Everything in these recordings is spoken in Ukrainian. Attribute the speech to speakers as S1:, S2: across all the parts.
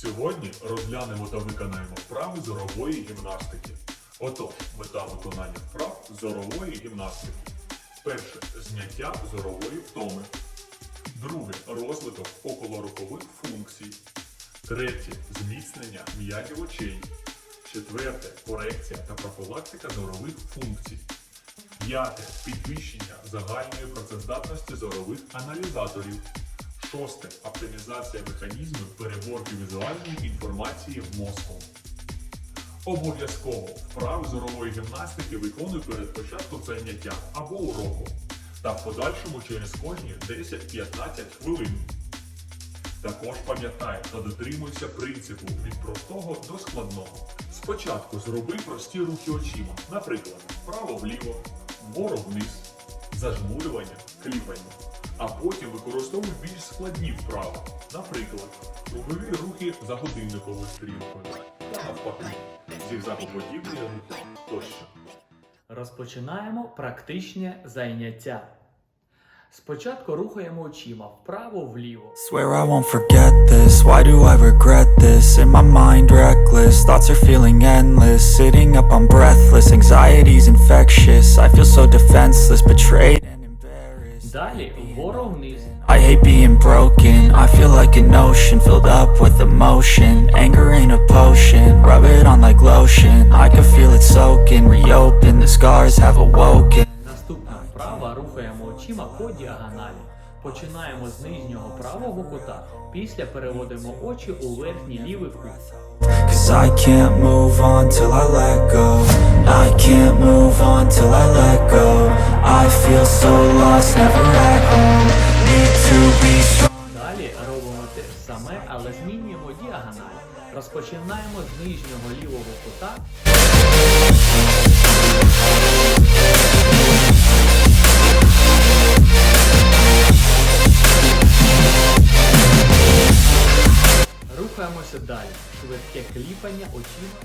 S1: Сьогодні розглянемо та виконаємо вправи зорової гімнастики. Отож, мета виконання вправ зорової гімнастики. Перше зняття зорової втоми. Друге розвиток околорухових функцій. Третє зміцнення м'язів очей. Четверте корекція та профілактика зорових функцій. П'яте підвищення загальної працездатності зорових аналізаторів. Шосте оптимізація механізмів переборки візуальної інформації в мозку. Обов'язково вправи зорової гімнастики виконуй перед початком заняття або уроку та в подальшому через кожні 10-15 хвилин. Також пам'ятай та дотримуйся принципу від простого до складного. Спочатку зроби прості рухи очима, наприклад, вправо-вліво, вгору-вниз, зажмурювання, кліпання. А потім використовуй більш складні вправи, наприклад, кругові рухи за годинниковою стрілкою та навпаки, зігзагоподібні рухи тощо.
S2: Розпочинаємо практичне заняття. Спочатку рухаємо очима вправо-вліво.
S3: Swear I won't forget this. Why do I regret this? In my mind, reckless. Thoughts are feeling endless. Sitting up, I'm breathless. Anxiety's infectious. I feel so defenseless, betrayed I hate being broken. I feel like an ocean filled up with emotion. Anger ain't a potion. Rub it on like lotion. I can feel it soaking. Reopen. The scars have awoken.
S2: Наступна вправа рухаємо очима по діагоналі. Починаємо з нижнього правого кута. Після переводимо очі у верхній лівий кут.
S3: Cause I can't move on till I let go. I can't move on till I let go. I feel so lost, never at home.
S2: Далі робимо те ж саме, але змінюємо діагональ. Розпочинаємо з нижнього лівого кута. Рухаємося далі. Швидке кліпання очима.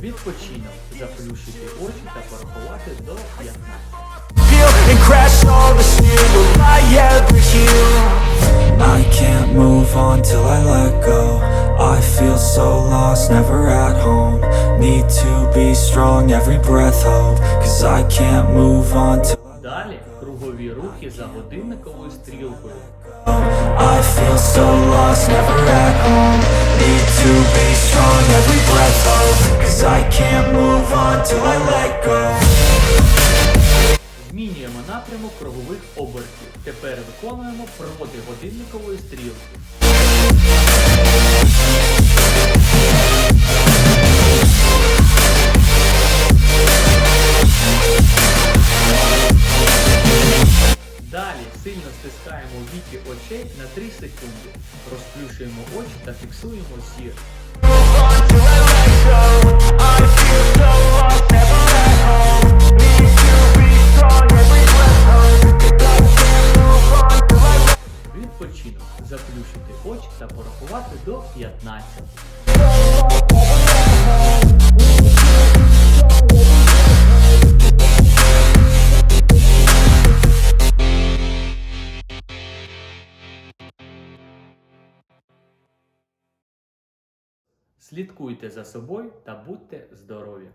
S2: Відпочинок. Заплющити очі та порахувати до 15.
S3: feel and crash all the steel. Will I ever heal? I can't move on till I let go. I feel so lost, never at home. Need to be strong, every breath hold. Cause I can't move on till
S2: Далі кругові рухи за годинниковою стрілкою.
S3: I feel so lost, never at home. Need to be strong, every breath hold. Cause I can't move on till I let go.
S2: Змінюємо напрямок кругових обертів. Тепер виконуємо проти годинникової стрілки. Далі сильно стискаємо віки очей на 3 секунди. Розплющуємо очі та фіксуємо зір. Відпочинок. Заплющити очі та порахувати до 15. Слідкуйте за собою та будьте здорові!